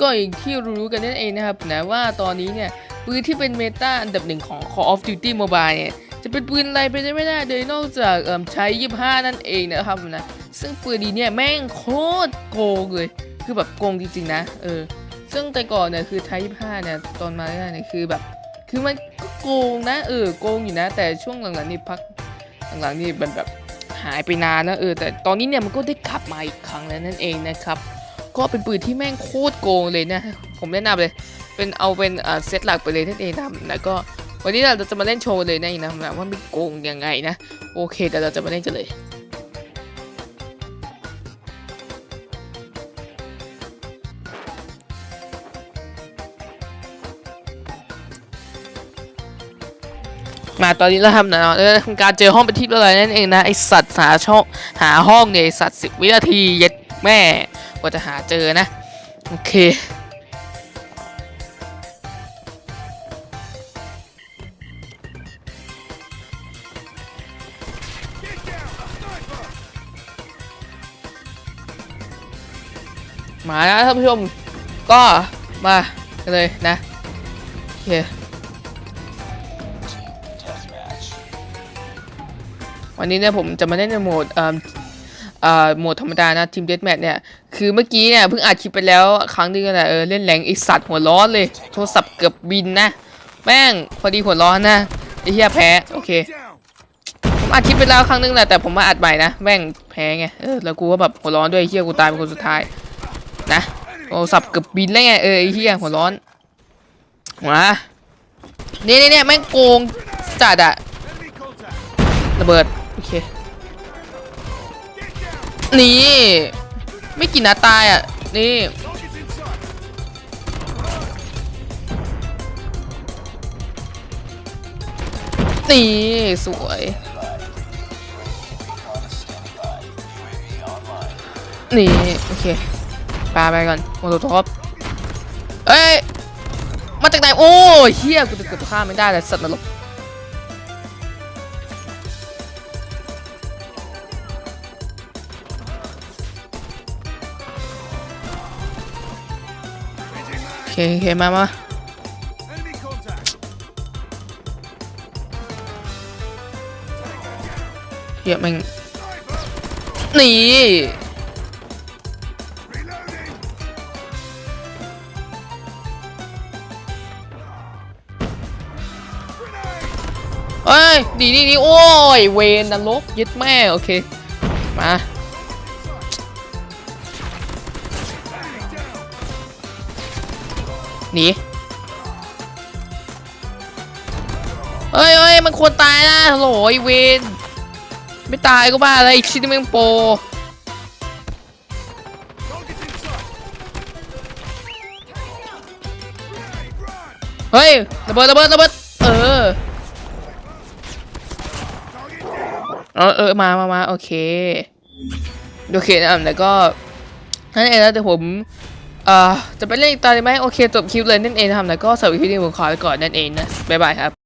ก็อย่างที่รู้กันนั่นเองนะครับนะว่าตอนนี้เนี่ยปืนที่เป็นเมตาอันดับหนึ่งของ Call of Duty Mobile เนี่ยจะเป็นปืนอะไรไปได้ไม่ได้เลยนอกจากเอิ่มใช้ 25 นั่นเองนะครับนะซึ่งปืนนี้เนี่ยแม่งโคตรโกงเลย คือแบบโกงจริงๆนะเออซึ่งแต่ก่อนเนี่ยคือไทย25 เนี่ยตอนมาแรกเนี่ยคือแบบ คือมันก็โกงนะเออโกงอยู่นะ แต่ช่วงหลังๆนี่พักหลังๆนี่มันแบบหายไปนานนะเออแต่ตอนนี้เนี่ยมันก็ได้กลับมาอีกครั้งแล้วนั่นเองนะครับ ก็เป็นปืนที่แม่งโคตรโกงเลยนะ ผมแนะนำเลย เป็นเอาเป็นเซตหลักไปเลยนั่นเองนะแล้วก็วันนี้เราจะมาเล่นโชว์เลยนะนะนะว่ามันโกงยังไงนะ โอเคแต่เราจะมาเล่นกันเลยมาตอนนี้เราทำนะเออทำการเจอห้องเป็นที่เรียบร้อยนั่นเองนะไอสัตว์หาช่องหาห้องเนี่ยสัตว์สิบวินาทีเย็ดแม่ ว่าจะหาเจอนะ โอเค มาแล้วท่านผู้ชม ก็มาเลยนะ โอเควันนี้เนี่ยผมจะมาเล่นในโหมดเอ่อเอ่อ โหมดธรรมดานะทีมเด a แมทเนี่ย คือเมื่อกี้เนี่ยเพิ่งอัดคลิปไปแล้วครั้งนึงนแหละเออเล่นแรงไอสัตว์หัวร้อนเลย โทรศัพท์เกือบบินนะ แม่งพอดีหัวร้อนนะไอเหี้ยแพ้โอเคผมอัดคลิปไปแล้วครั้งนึงแหละแต่ผมมาอัดใหม่นะแม่งแพ้ไงเออแล้วกูก็แบบหัวร้อนด้วยไอเหี้ยกูตายเป็นคนสุดท้ายนะโทรศัพท์เกือบบินแล้วไงเออไอเหี้ยหัวร้อนมาเนี่ยเนี่ยเนี่ยแม่งโกงจัดอะระเบิดโอเค นี่ ไม่กี่นัดตายอะ นี่ นี่ สวย นี่ โอเคปาไปก่อนโมโตท็อปเอ้ย มาจากไหน โอ้เฮียกูจะเกือบฆ่าไม่ได้เลยสัตว์นรก เคโอเคมามาเฮียแม่งนี่เอ้ยดีดีดีโอ้ย เวนนรกยึดแม่ โอเค มา หนีเอ้ยเอ้ยมันควรตายนะโหลไอเวนไม่ตายก็บ้าอะไรอีกชิ้นนึงแม่งโปเฮ้ยระเบิดระเบิดระเบิดเออเออเออมามามาโอเค โอเคนะแล้วก็นั่นเองแล้วแต่ผม เอ่อจะไปเล่นอีกตอนไหมโอเคจบคลิปเลยนั่นเองนะครับแล้วก็สวัสดีคลิปนี้ผมขอไปก่อนนั่นเองนะบ๊ายบายครับ